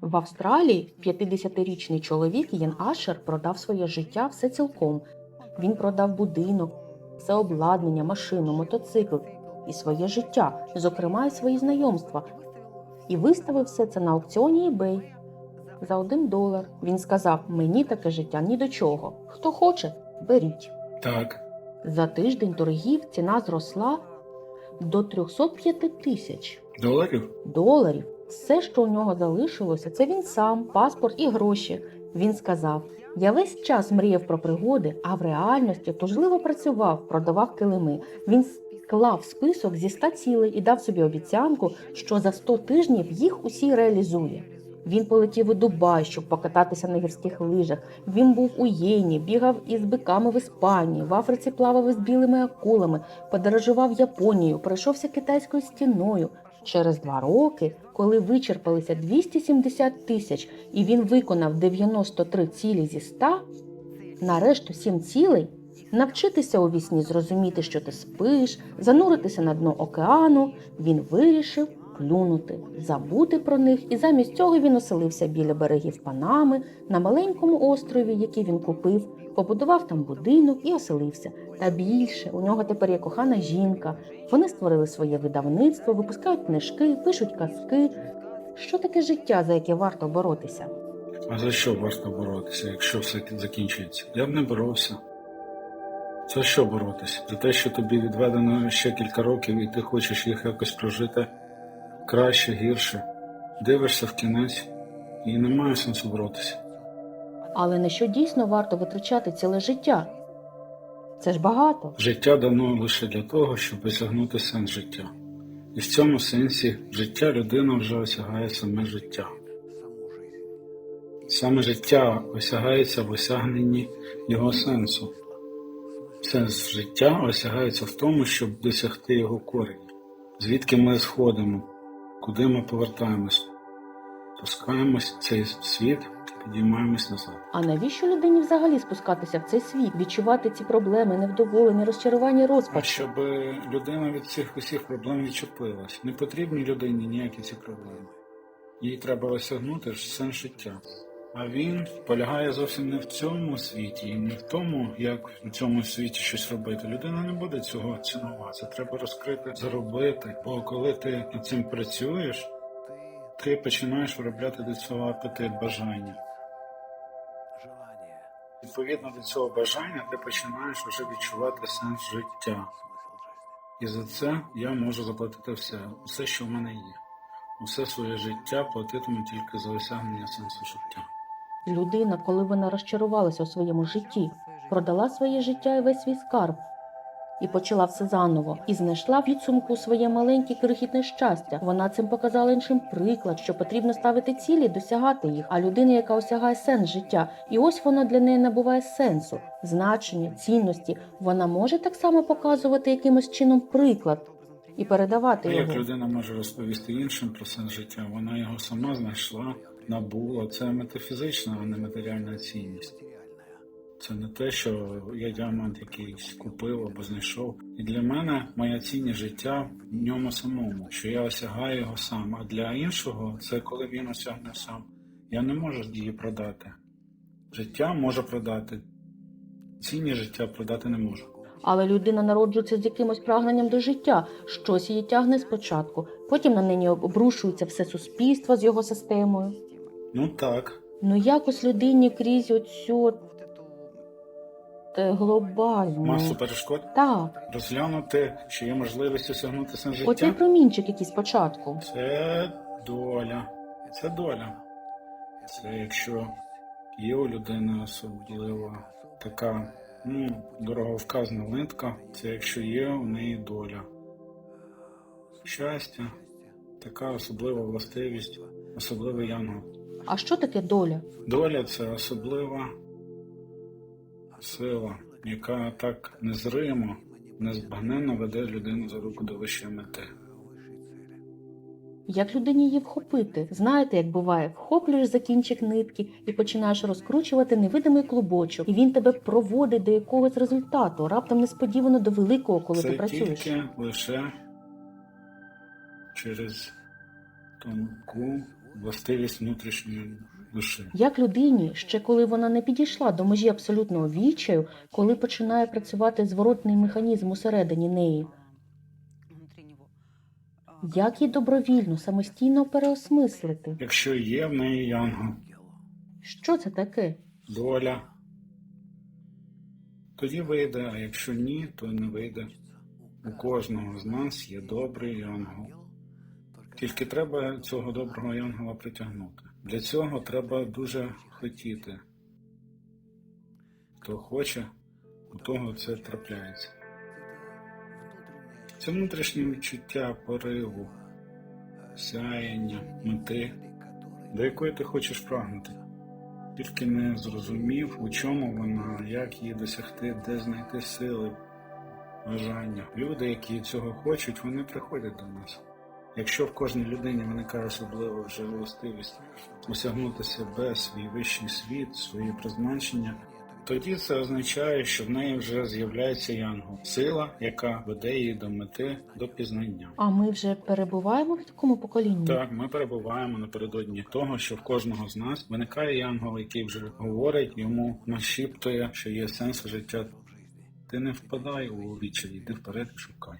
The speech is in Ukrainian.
В Австралії 50-річний чоловік Єн Ашер продав своє життя все цілком. Він продав будинок, все обладнання, машину, мотоцикл і своє життя, зокрема і свої знайомства. І виставив все це на аукціоні eBay за один долар. Він сказав: мені таке життя ні до чого. Хто хоче, беріть. Так. За тиждень торгів ціна зросла до 305 тисяч Доларів? доларів. Все, що у нього залишилося, це він сам, паспорт і гроші. Він сказав: Я весь час мріяв про пригоди, а в реальності тужливо працював, продавав килими. Він склав список зі 100 цілей і дав собі обіцянку, що за 100 тижнів їх усі реалізує. Він полетів у Дубай, щоб покататися на гірських лижах. Він був у Єні, бігав із биками в Іспанії, в Африці плавав із білими акулами, подорожував Японію, пройшовся китайською стіною. Через два роки, коли вичерпалися 270 тисяч, і він виконав 93 цілі зі 100, на решту 7 цілей навчитися у вісні зрозуміти, що ти спиш, зануритися на дно океану, він вирішив плюнути, забути про них, і замість цього він оселився біля берегів Панами на маленькому острові, який він купив, побудував там будинок і оселився. Та більше у нього тепер є кохана жінка. Вони створили своє видавництво, випускають книжки, пишуть казки. Що таке життя, за яке варто боротися? А за що варто боротися, якщо все закінчується? Я б не боровся. За що боротися? За те, що тобі відведено ще кілька років, і ти хочеш їх якось прожити краще, гірше. Дивишся в кінець, і немає сенсу боротися. Але на що дійсно варто витрачати ціле життя? Це ж багато. Життя дано лише для того, щоб осягнути сенс життя. І в цьому сенсі життя людина вже осягає саме життя. Саме життя осягається в осягненні його сенсу. Сенс життя осягається в тому, щоб досягти його корені. Звідки ми сходимо, куди ми повертаємось, пускаємось в цей світ, підіймаємось назад. А навіщо людині взагалі спускатися в цей світ, відчувати ці проблеми, невдоволення, розчарування, А щоб людина від цих усіх проблем відчепилась. Не потрібні людині ніякі ці проблеми. Їй треба осягнути сенс життя. А він полягає зовсім не в цьому світі, і не в тому, як в цьому світі щось робити. Людина не буде цього цінувати. Це треба розкрити, заробити. Бо коли ти над цим працюєш, ти починаєш виробляти до цього апетит бажання. Відповідно до цього бажання ти починаєш вже відчувати сенс життя. І за це я можу заплатити все, все, що в мене є. Усе своє життя платитиму тільки за осягнення сенсу життя. Людина, коли вона розчарувалася у своєму житті, продала своє життя і весь свій скарб і почала все заново, і знайшла в підсумку своє маленьке крихітне щастя. Вона цим показала іншим приклад, що потрібно ставити цілі, досягати їх. А людина, яка осягає сенс життя, і ось воно для неї набуває сенсу, значення, цінності. Вона може так само показувати якимось чином приклад і передавати А його. як людина може розповісти іншим про сенс життя? Вона його сама знайшла, набула. Це метафізична, а не матеріальна цінність. Це не те, що я діамант якийсь купив або знайшов. І для мене моя цінність життя в ньому самому, що я осягаю його сам. А для іншого це коли він осягне сам. Я не можу її продати. Життя можу продати. Цінність життя продати не можу. Але людина народжується з якимось прагненням до життя, щось її тягне спочатку, потім на неї обрушується все суспільство з його системою. Ну так. Ну якось людині крізь оцю те глобальну. Масу перешкод. Так, Розглянути, що є можливість осягнути сенс оцей промінчик який спочатку. Це доля. Це доля. Це якщо є у людини особлива така ну, дороговказна нитка, це якщо є у неї доля. Щастя, така особлива властивість, особливий янгол. А що таке доля? Доля це особлива сила, яка так незримо, незбагненно веде людину за руку до вищої мети. Як людині її вхопити? Знаєте, як буває, вхоплюєш за кінчик нитки і починаєш розкручувати невидимий клубочок, і він тебе проводить до якогось результату, раптом несподівано до великого, коли це ти працюєш. тільки лише через тонку властивість внутрішньої душі. Як людині, ще коли вона не підійшла до межі абсолютного відчаю, коли починає працювати зворотний механізм усередині неї, як їй добровільно, самостійно переосмислити, Якщо є в неї янгол, що це таке? доля, тоді вийде, а якщо ні, то не вийде. У кожного з нас є добрий янгол. Тільки треба цього доброго янгола притягнути. Для цього треба дуже хотіти. Хто хоче, у того це трапляється. Це внутрішнє відчуття пориву, сяєння, мети, до якої ти хочеш прагнути. Тільки не зрозумів, у чому вона, як її досягти, де знайти сили, бажання. Люди, які цього хочуть, вони приходять до нас. Якщо в кожній людині виникає особлива вже властивість осягнути себе, свій вищий світ, свої призначення, тоді це означає, що в неї вже з'являється янгол, сила, яка веде її до мети, до пізнання. А ми вже перебуваємо в такому поколінні? Так, ми перебуваємо напередодні того, що в кожного з нас виникає янгол, який вже говорить йому, нашіптує, що є сенс життя. Ти не впадай у відчай, йди вперед і шукай.